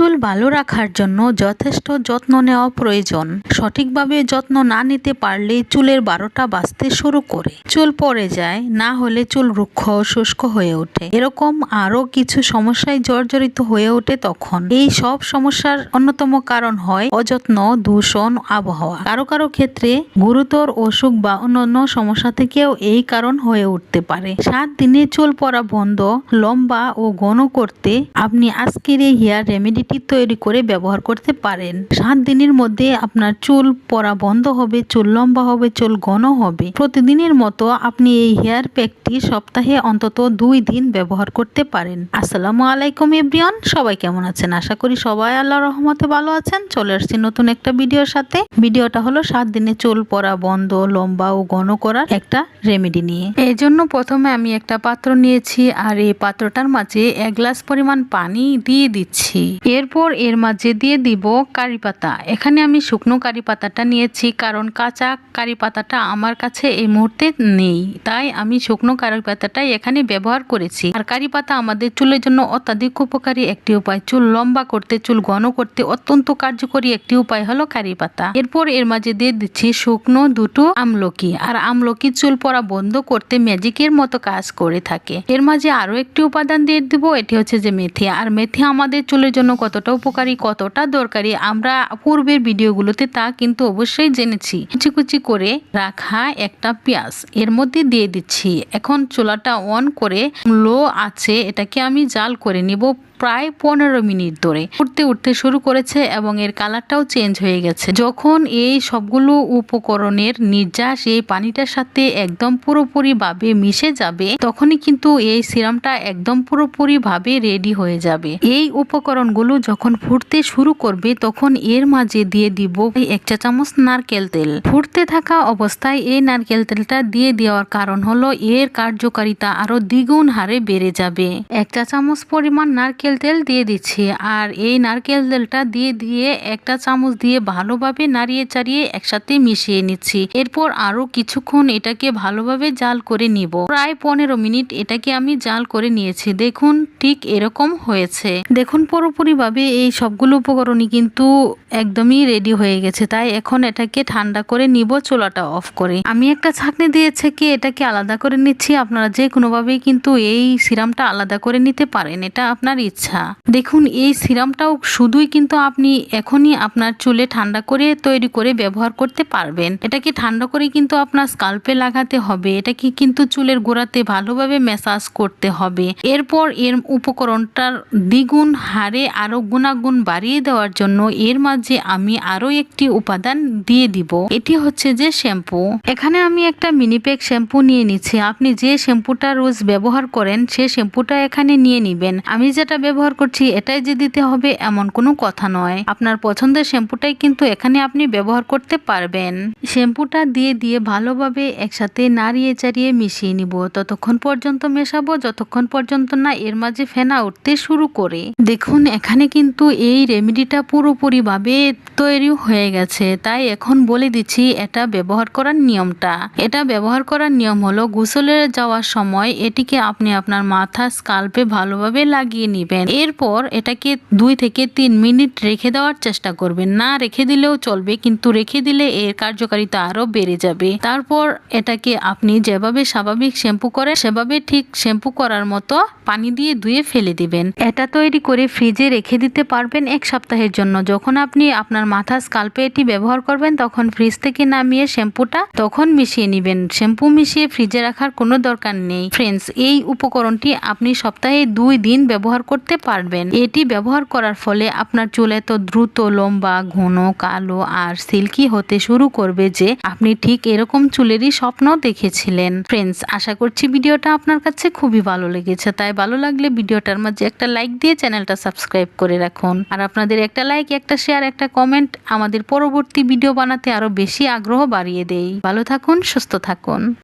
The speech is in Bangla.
চুল ভালো রাখার জন্য যথেষ্ট যত্ন নেওয়া প্রয়োজন। সঠিকভাবে যত্ন না নিতে পারলে চুলের বারোটা বাঁচতে শুরু করে। চুল পড়ে যায়, না হলে চুল রুক্ষ শুষ্ক হয়ে ওঠে। এরকম আরও কিছু সমস্যায় জর্জরিত হয়ে ওঠে তখন। এই সব সমস্যার অন্যতম কারণ হয় অযত্ন, দূষণ, আবহাওয়া। কারও কারও ক্ষেত্রে গুরুতর অসুখ বা অন্যান্য সমস্যা থেকেও এই কারণ হয়ে উঠতে পারে। সাত দিনে চুল পড়া বন্ধ, লম্বা ও ঘন করতে আপনি আজকের এই হেয়ার রেমেডিটি তৈরি করে ব্যবহার করতে পারেন। সাত দিনের মধ্যে আপনার চুল পরা বন্ধ হবে, চুল লম্বা হবে, চুল ঘন হবে। প্রতিদিনের মতো আপনি এই হেয়ার প্যাকটি সপ্তাহে অন্তত দুই দিন ব্যবহার করতে পারেন। আসসালামু আলাইকুম এভরিওয়ান, সবাই কেমন আছেন? আশা করি সবাই আল্লাহ রহমতে ভালো আছেন। চলে আসছি নতুন একটা ভিডিওর সাথে। ভিডিওটা হলো সাত দিনে চুল পরা বন্ধ, লম্বা ও ঘন করার একটা রেমেডি নিয়ে। এই জন্য প্রথমে আমি একটা পাত্র নিয়েছি আর এই পাত্রটার মাঝে এক গ্লাস পরিমাণ পানি দিয়ে দিচ্ছি। এরপর এর মাঝে দিয়ে দিব কারি পাতা। এখানে আমি শুকনো কারি পাতাটা নিয়েছি কারণ কাঁচা কারি পাতাটা আমার কাছে এই মুহূর্তে নেই। তাই আমি শুকনো কারি পাতাটাই এখানে ব্যবহার করেছি। আর কারি পাতা আমাদের চুলের জন্য অত্যাধিক উপকারী একটি উপায়। চুল লম্বা করতে, চুল ঘন করতে অত্যন্ত কার্যকরী একটি উপায় হলো কারি পাতা। এরপর এর মাঝে দিয়ে দিচ্ছি শুকনো দুটো আমলকি। আর আমলকি চুল পড়া বন্ধ করতে ম্যাজিকের মতো কাজ করে থাকে। এর মাঝে আরও একটি উপাদান দিয়ে দিব, এটি হচ্ছে যে মেথি। আর মেথি আমাদের চুলের জন্য কতটা উপকারী, কতটা দরকারি, আমরা পূর্বের ভিডিওগুলোতে তা কিন্তু অবশ্যই জেনেছি। কুচি কুচি করে রাখা একটা পেঁয়াজ, এর মধ্যে দিয়ে দিচ্ছি। এখন চুলাটা অন করে লো আছে, এটাকে আমি জাল করে নিব প্রায় পনেরো মিনিট ধরে। উঠতে উঠতে শুরু করেছে এবং এর কালারটাও চেঞ্জ হয়ে গেছে। যখন এই সবগুলো উপকরণের নির্যাস এই পানিটার সাথে একদম পুরোপুরি ভাবে মিশে যাবে, তখনই কিন্তু এই সিরামটা একদম পুরোপুরি ভাবে রেডি হয়ে যাবে। এই উপকরণগুলো যখন ফুটতে শুরু করবে, তখন এর মাঝে দিয়ে দিব এক চা চামচ নারকেল তেল। ফুটতে থাকা অবস্থায় এই নারকেল তেলটা দিয়ে দেওয়ার কারণ হলো এর কার্যকারিতা আরও দ্বিগুণ হারে বেড়ে যাবে। এক চা চামচ পরিমাণ নারকেল তেল দিয়ে দিচ্ছি। আর এই নারকেল তেলটা দিয়ে দিয়ে একটা চামচ দিয়ে ভালোভাবে নাড়িয়ে চাড়িয়ে একসাথে মিশিয়ে নিচ্ছি। এরপর আরও কিছুক্ষণ এটাকে ভালোভাবে জাল করে নিব। প্রায় পনেরো মিনিট এটাকে আমি জাল করে নিয়েছি। দেখুন, ঠিক এরকম হয়েছে। দেখুন পুরোপুরি ভাবে এই সবগুলো উপকরণই কিন্তু একদমই রেডি হয়ে গেছে। তাই এখন এটাকে ঠান্ডা করে নিব, চোলাটা অফ করে। আমি একটা ছাকনি দিয়েছে কি এটাকে আলাদা করে নিচ্ছি। আপনারা যে কোনোভাবেই কিন্তু এই সিরামটা আলাদা করে নিতে পারেন। এটা আপনার ইচ্ছা। দেখুন, এই সিরামটাও শুধুই কিন্তু আপনি এখনই আপনার চুলে ঠান্ডা করে তৈরি করে ব্যবহার করতে পারবেন। এটাকে ঠান্ডা করে কিন্তু আপনার স্কাল্পে লাগাতে হবে। এটাকে কিন্তু চুলের গোড়াতে ভালোভাবে ম্যাসাজ করতে হবে। এরপর এর উপকরণটার দ্বিগুণ হারে আরও গুণাগুণ বাড়িয়ে দেওয়ার জন্য এর মাঝে আমি আরও একটি উপাদান দিয়ে দিব। এটি হচ্ছে যে শ্যাম্পু। এখানে আমি একটা মিনি প্যাক শ্যাম্পু নিয়ে নিচ্ছি। আপনি যে শ্যাম্পুটা রোজ ব্যবহার করেন, সে শ্যাম্পুটা এখানে নিয়ে নিবেন। আমি যেটা ব্যবহার করছি, এটাই যে দিতে হবে এমন কোনো কথা নয়। আপনার পছন্দের শ্যাম্পুটাই কিন্তু এখানে আপনি ব্যবহার করতে পারবেন। শ্যাম্পুটা দিয়ে দিয়ে ভালোভাবে একসাথে নাড়িয়ে চাড়িয়ে মিশিয়ে নিব। ততক্ষণ পর্যন্ত মেশাবো, যতক্ষণ পর্যন্ত না এর মাঝে ফেনা উঠতে শুরু করে। দেখুন, এখানে কিন্তু এই রেমেডিটা পুরোপুরি ভাবে তৈরি হয়ে গেছে। তাই এখন বলে দিচ্ছি, এটা ব্যবহার করার নিয়মটা। এটা ব্যবহার করার নিয়ম হলো, গোসলে যাওয়ার সময় এটিকে আপনি আপনার মাথা স্কাল্পে ভালোভাবে লাগিয়ে নিবেন। এরপর এটাকে দুই থেকে তিন মিনিট রেখে দেওয়ার চেষ্টা করবেন। না রেখে দিলেও চলবে, কিন্তু রেখে দিলে এর কার্যকারিতা আরও বেড়ে যাবে। তারপর এটাকে আপনি যেভাবে স্বাভাবিক শ্যাম্পু করেন, সেভাবে ঠিক শ্যাম্পু করার মতো পানি দিয়ে ধুয়ে ফেলে দিবেন। এটা তৈরি করে ফ্রিজে রেখে দিতে পারবেন এক সপ্তাহের জন্য। যখন আপনি আপনার মাথা স্কাল্পে এটি ব্যবহার করবেন, তখন ফ্রিজ থেকে নামিয়ে শ্যাম্পুটা তখন মিশিয়ে নেবেন। শ্যাম্পু মিশিয়ে ফ্রিজে রাখার কোনো দরকার নেই। ফ্রেন্ডস, এই উপকরণটি আপনি সপ্তাহে দুই দিন ব্যবহার করতে পারবেন। এটি ব্যবহার করার ফলে আপনার চুল এত দ্রুত লম্বা, ঘন, কালো আর সিল্কি হতে শুরু করবে যে আপনি ঠিক এরকম চুলেরই স্বপ্ন দেখেছিলেন। ফ্রেন্ডস আশা করছি ভিডিওটা আপনার কাছে খুবই ভালো লেগেছে। তাই ভালো লাগলে ভিডিওটার মাঝে একটা লাইক দিয়ে চ্যানেলটা সাবস্ক্রাইব করে রাখুন। আর আপনাদের একটা লাইক একটা শেয়ার একটা কমেন্ট আমাদের পরবর্তী ভিডিও বানাতে আরও বেশি আগ্রহ বাড়িয়ে দেয়। ভালো থাকুন, সুস্থ থাকুন।